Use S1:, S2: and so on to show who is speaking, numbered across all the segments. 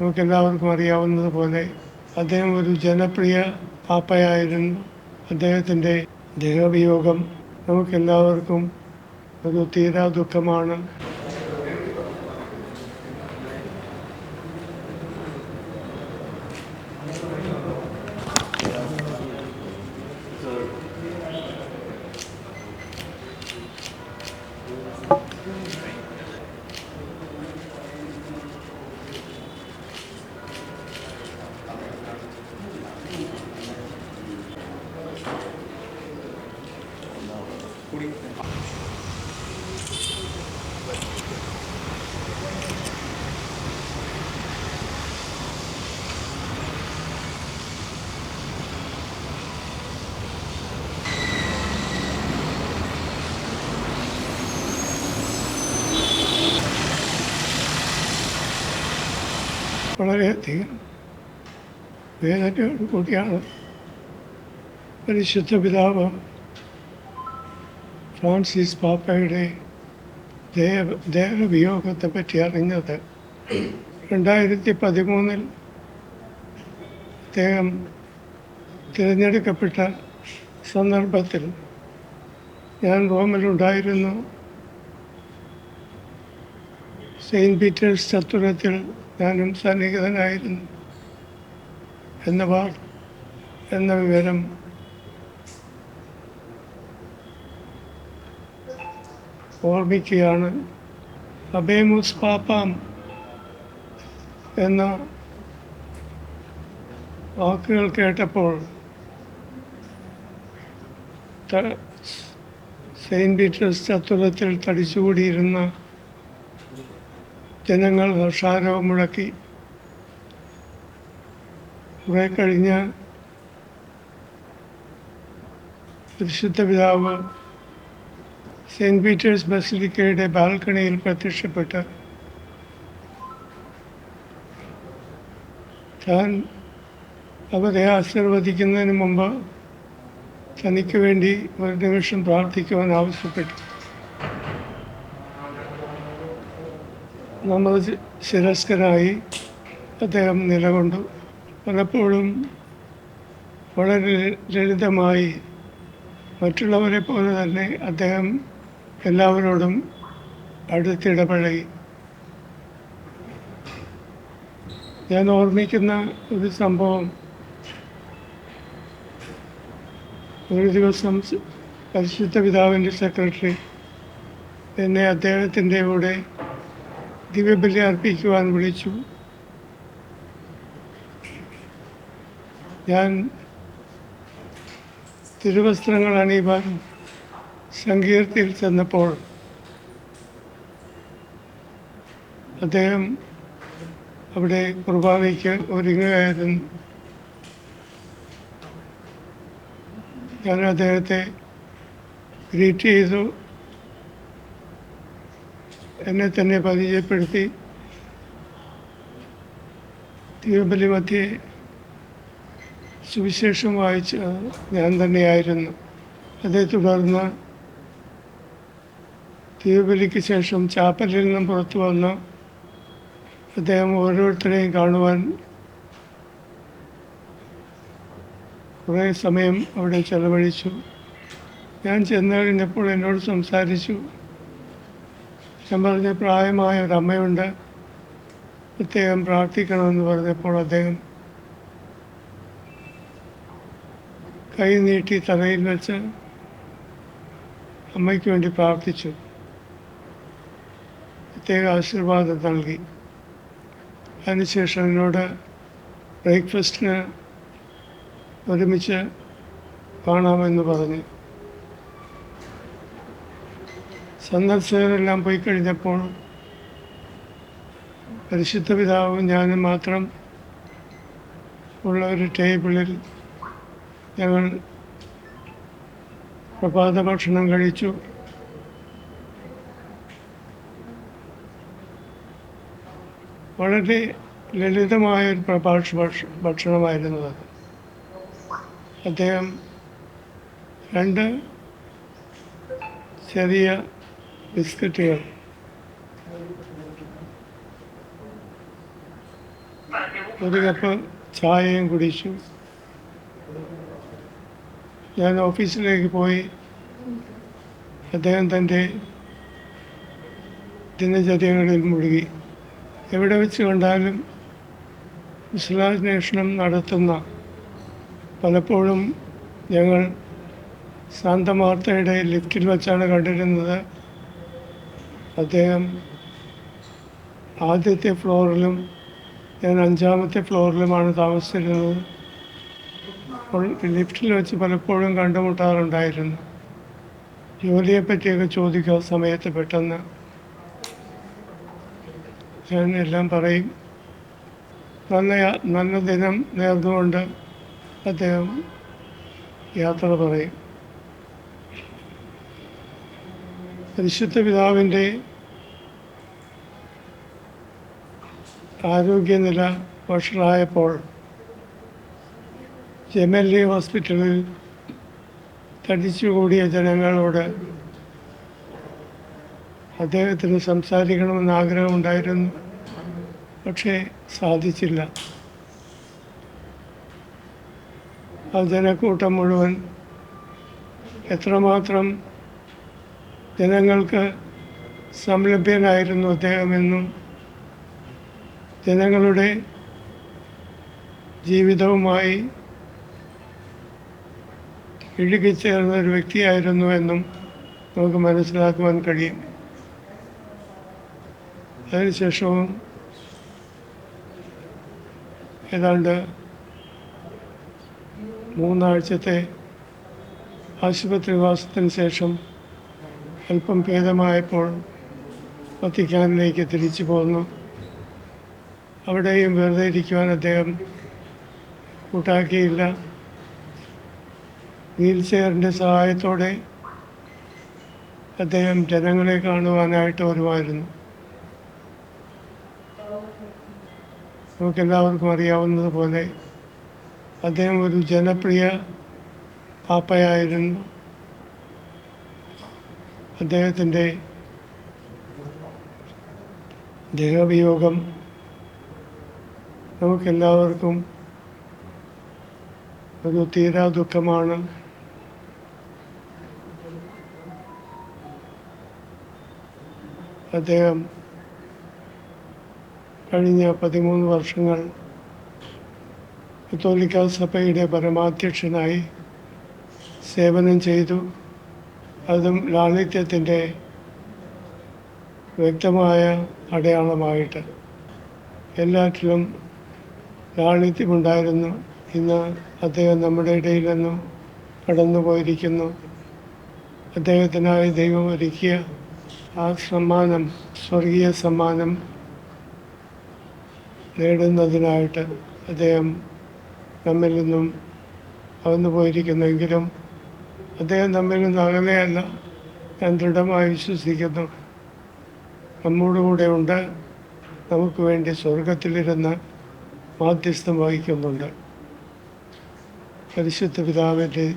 S1: നമുക്കെല്ലാവർക്കും അറിയാവുന്നതുപോലെ അദ്ദേഹം ഒരു ജനപ്രിയ പാപ്പയായിരുന്നു. അദ്ദേഹത്തിന്റെ ദേഹവിയോഗം നമുക്കെല്ലാവർക്കും ഒരു തീരാ ദുഃഖമാണ് വളരെയധികം വേദന കൂടിയാണ് പരിശുദ്ധ പിതാവ് ഫ്രാൻസിസ് പാപ്പയുടെ ദേഹ ദേഹവിയോഗത്തെ പറ്റി അറിഞ്ഞത്. രണ്ടായിരത്തി പതിമൂന്നിൽ അദ്ദേഹം തിരഞ്ഞെടുക്കപ്പെട്ട സന്ദർഭത്തിൽ ഞാൻ റോമിലുണ്ടായിരുന്നു. സെയിന്റ് പീറ്റേഴ്സ് ചത്തുരത്തിൽ ഞാനും സന്നിഹിതനായിരുന്നു. എന്ന വാർ എന്ന വിവരം ഓർമ്മിക്കുകയാണ്. അബേമുസ് പാപ്പാം എന്ന വാക്കുകൾ കേട്ടപ്പോൾ സെയിന്റ് പീറ്റേഴ്സ് ചത്തുരത്തിൽ തടിച്ചുകൂടിയിരുന്ന ജനങ്ങൾ ഹർഷാരവം മുഴക്കി കുറെ കഴിഞ്ഞ് പരിശുദ്ധ പിതാവ് സെയിന്റ് പീറ്റേഴ്സ് ബസിലിക്കയുടെ ബാൽക്കണിയിൽ പ്രത്യക്ഷപ്പെട്ട് താൻ അവരെ ആശീർവദിക്കുന്നതിന് മുമ്പ് തനിക്ക് വേണ്ടി ഒരു നിമിഷം പ്രാർത്ഥിക്കുവാൻ ആവശ്യപ്പെട്ടു. നമ്മൾ ശിരസ്കരായി അദ്ദേഹം നിലകൊണ്ടു. പലപ്പോഴും വളരെ ലളിതമായി മറ്റുള്ളവരെ പോലെ തന്നെ അദ്ദേഹം എല്ലാവരോടും അടുത്തിടപഴകി ഞാൻ ഓർമ്മിക്കുന്ന ഒരു സംഭവം ഒരു ദിവസം പരിശുദ്ധ പിതാവിന്റെ സെക്രട്ടറി എന്നെ അദ്ദേഹത്തിന്റെ കൂടെ ദിവ്യബലി അർപ്പിക്കുവാൻ വിളിച്ചു. ഞാൻ തിരുവസ്ത്രങ്ങൾ അണിയുവാൻ സങ്കീർത്തിയിൽ ചെന്നപ്പോൾ അദ്ദേഹം അവിടെ കുർബാനയ്ക്ക് ഒരുങ്ങുകയായിരുന്നു. ഞാൻ അദ്ദേഹത്തെ ഗ്രീറ്റ് ചെയ്തു. എന്നെ തന്നെ പരിചയപ്പെടുത്തി. ദീപബലി മധ്യേ സുവിശേഷം വായിച്ച ഞാൻ തന്നെയായിരുന്നു. അതേ തുടർന്ന് ദീപബലിക്ക് ശേഷം ചാപ്പലിൽ നിന്നും പുറത്തു വന്ന്. അദ്ദേഹം ഓരോരുത്തരെയും കാണുവാൻ കുറേ സമയം അവിടെ ചെലവഴിച്ചു. ഞാൻ ചെന്ന് കഴിഞ്ഞപ്പോൾ എന്നോട് സംസാരിച്ചു. ഞാൻ പറഞ്ഞ പ്രായമായ ഒരു അമ്മയുണ്ട്. പ്രത്യേകം പ്രാർത്ഥിക്കണമെന്ന് പറഞ്ഞപ്പോൾ അദ്ദേഹം കൈ നീട്ടി തലയിൽ വെച്ച് അമ്മയ്ക്ക് വേണ്ടി പ്രാർത്ഥിച്ചു. പ്രത്യേക ആശീർവാദം നൽകി. അതിനുശേഷം എന്നോട് ബ്രേക്ക്ഫാസ്റ്റിന് ഒരുമിച്ച് കാണാമെന്ന് പറഞ്ഞു. സന്ദർശകരെല്ലാം പോയി കഴിഞ്ഞപ്പോൾ പരിശുദ്ധ പിതാവും ഞാനും മാത്രം ഉള്ള ഒരു ടേബിളിൽ ഞങ്ങൾ പ്രഭാത ഭക്ഷണം കഴിച്ചു. വളരെ ലളിതമായ ഒരു പ്രഭാഷ ഭക്ഷ- ഭക്ഷണമായിരുന്നു അത്. അദ്ദേഹം രണ്ട് ചെറിയ ബിസ്ക്കറ്റുകൾ ഒരു കപ്പ് ചായയും കുടിച്ചു. ഞാൻ ഓഫീസിലേക്ക് പോയി. അദ്ദേഹം തന്റെ ദിനചര്യകളിൽ മുഴുകി. എവിടെ വെച്ച് കണ്ടാലും വിശലാന്വേഷണം നടത്തുന്ന പലപ്പോഴും ഞങ്ങൾ ശാന്തമാർത്തയുടെ ലിഫ്റ്റിൽ വെച്ചാണ് കണ്ടിരുന്നത്. അദ്ദേഹം ആദ്യത്തെ ഫ്ലോറിലും ഞാൻ അഞ്ചാമത്തെ ഫ്ലോറിലുമാണ് താമസിച്ചിരുന്നത്. അപ്പോൾ ലിഫ്റ്റിൽ വെച്ച് പലപ്പോഴും കണ്ടുമുട്ടാറുണ്ടായിരുന്നു. ജോലിയെ പറ്റിയൊക്കെ ചോദിക്കുക സമയത്ത് പെട്ടെന്ന്. എല്ലാം പറയും നല്ല നല്ല ദിനം നേർന്നുകൊണ്ട് അദ്ദേഹം യാത്ര പറയും. പരിശുദ്ധ പിതാവിന്റെ ആരോഗ്യനില വഷളായപ്പോൾ ജെമല്ലി ഹോസ്പിറ്റലിൽ തടിച്ചുകൂടിയ ജനങ്ങളോട് അദ്ദേഹത്തിന് സംസാരിക്കണമെന്ന് ആഗ്രഹമുണ്ടായിരുന്നു. പക്ഷേ സാധിച്ചില്ല. ആ ജനക്കൂട്ടം മുഴുവൻ എത്രമാത്രം ജനങ്ങൾക്ക് സംലഭ്യനായിരുന്നു അദ്ദേഹമെന്നും ജനങ്ങളുടെ ജീവിതവുമായി ഇഴുകിച്ചേർന്ന ഒരു വ്യക്തിയായിരുന്നു എന്നും നമുക്ക് മനസ്സിലാക്കുവാൻ കഴിയും. അതിനുശേഷവും ഏതാണ്ട് മൂന്നാഴ്ചത്തെ ആശുപത്രിവാസത്തിന് ശേഷം അല്പം ഭേദമായപ്പോൾ വത്തിക്കാനിലേക്ക് തിരിച്ചു പോന്നു. അവിടെയും വെറുതെ ഇരിക്കുവാൻ അദ്ദേഹം കൂട്ടാക്കിയില്ല. വീൽ ചെയറിന്റെ സഹായത്തോടെ അദ്ദേഹം ജനങ്ങളെ കാണുവാനായിട്ട് വരുമായിരുന്നു. നമുക്കെല്ലാവർക്കും അറിയാവുന്നതുപോലെ അദ്ദേഹം ഒരു ജനപ്രിയ പാപ്പയായിരുന്നു. അദ്ദേഹത്തിന്റെ ദേഹവിയോഗം നമുക്കെല്ലാവർക്കും ഒരു തീരാ ദുഃഖമാണ്. അദ്ദേഹം കഴിഞ്ഞ പതിമൂന്ന് വർഷങ്ങൾ കത്തോലിക്ക സഭയുടെ പരമാധ്യക്ഷനായി സേവനം ചെയ്തു. അതും ലാളിത്യത്തിന്റെ വ്യക്തമായ അടയാളമായിട്ട് എല്ലാറ്റിലും ലാളിത്യമുണ്ടായിരുന്നു. ഇന്ന് അദ്ദേഹം നമ്മുടെ ഇടയിൽ നിന്നും കടന്നു പോയിരിക്കുന്നു അദ്ദേഹത്തിനായി ദൈവം ഒരുക്കിയ ആ സമ്മാനം സ്വർഗീയ സമ്മാനം നേടുന്നതിനായിട്ട് അദ്ദേഹം നമ്മിൽ നിന്നും അകന്നു പോയിരിക്കുന്നെങ്കിലും അദ്ദേഹം നമ്മിൽ നിന്ന് അകലെയല്ല. ഞാൻ ദൃഢമായി വിശ്വസിക്കുന്നു. നമ്മോടുകൂടെ ഉണ്ട് നമുക്ക് വേണ്ടി സ്വർഗത്തിലിരുന്ന് മാധ്യസ്ഥം വഹിക്കുന്നുണ്ട്. പരിശുദ്ധ പിതാവിന്റെ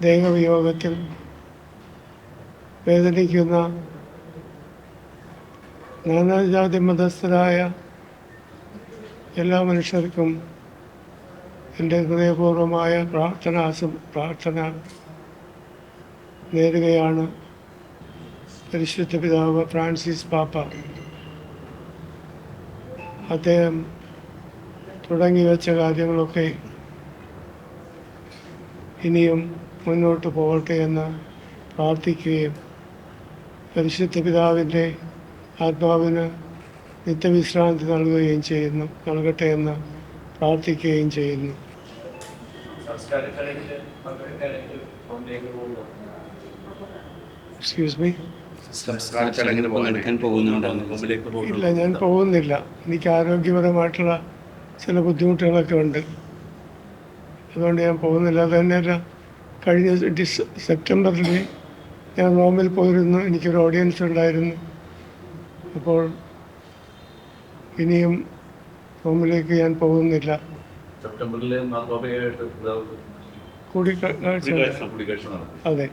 S1: ദേഹവിയോഗത്തിൽ വേദനിക്കുന്ന നാനാജാതി മതസ്ഥരായ എല്ലാ മനുഷ്യർക്കും എന്റെ ഹൃദയപൂർവമായ പ്രാർത്ഥന പ്രാർത്ഥന നേരുകയാണ് പരിശുദ്ധ പിതാവ് ഫ്രാൻസിസ് പാപ്പ. അദ്ദേഹം തുടങ്ങി വെച്ച കാര്യങ്ങളൊക്കെ ഇനിയും മുന്നോട്ട് പോകട്ടെ എന്ന് പ്രാർത്ഥിക്കുകയും പരിശുദ്ധ പിതാവിന്റെ ആത്മാവിന് നിത്യവിശ്രാന്തി നൽകുകയും ചെയ്യുന്നു നൽകട്ടെ എന്ന് പ്രാർത്ഥിക്കുകയും ചെയ്യുന്നു. എക്സ്ക്യൂസ് മീ ഇല്ല ഞാൻ പോകുന്നില്ല. എനിക്ക് ആരോഗ്യപരമായിട്ടുള്ള ചില ബുദ്ധിമുട്ടുകളൊക്കെ ഉണ്ട്. അതുകൊണ്ട് ഞാൻ പോകുന്നില്ല. അത് തന്നെയല്ല കഴിഞ്ഞ ഡിസ് സെപ്റ്റംബറിൽ ഞാൻ റോമിൽ പോയിരുന്നു. എനിക്കൊരു ഓഡിയൻസ് ഉണ്ടായിരുന്നു. അപ്പോൾ ഇനിയും റോമിലേക്ക് ഞാൻ പോകുന്നില്ല.
S2: സെപ്റ്റംബറിൽ
S1: കൂടിക്കാഴ്ച അതെ.